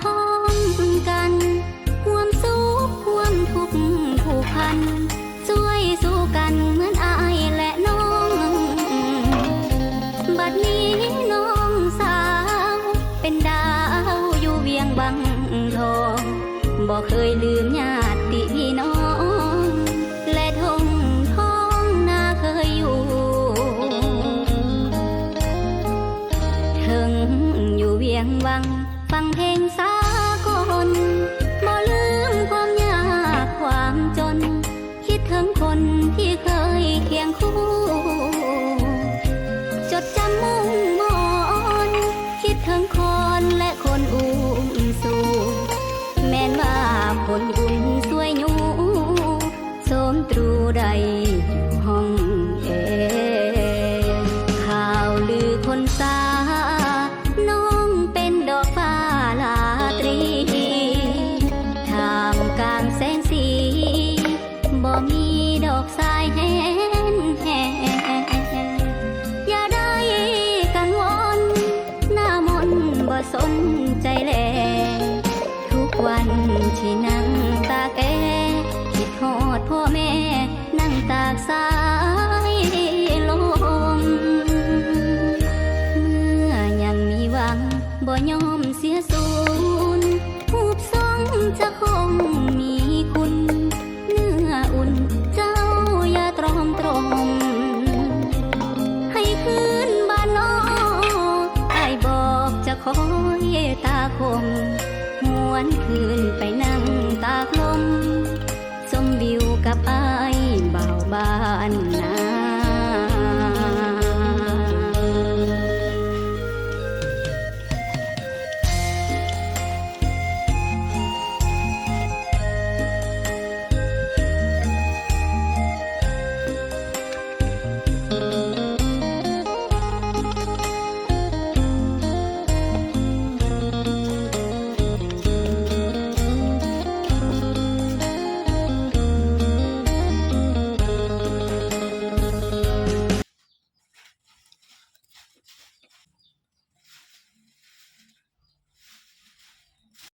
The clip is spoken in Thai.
พร้อมกันความสุขความทุกข์ผูกพันช่วยสู้กันเหมือนอายและน้อง บัดนี้น้องสาว เป็นดาวอยู่เวียงบังทองบอกเคยลืมญาติพี่น้อง ฟังเพลงสากลบ่ลืมความยากความจน สนใจแล ทุกวันที่นั่งตาแกคิดทอดพ่อแม่ นั่งตากสายลม เมื่อยังมีหวังบ่ยอมเสียสูญผูบทรงจะคง คมหวนคืนไปนั่งตากลม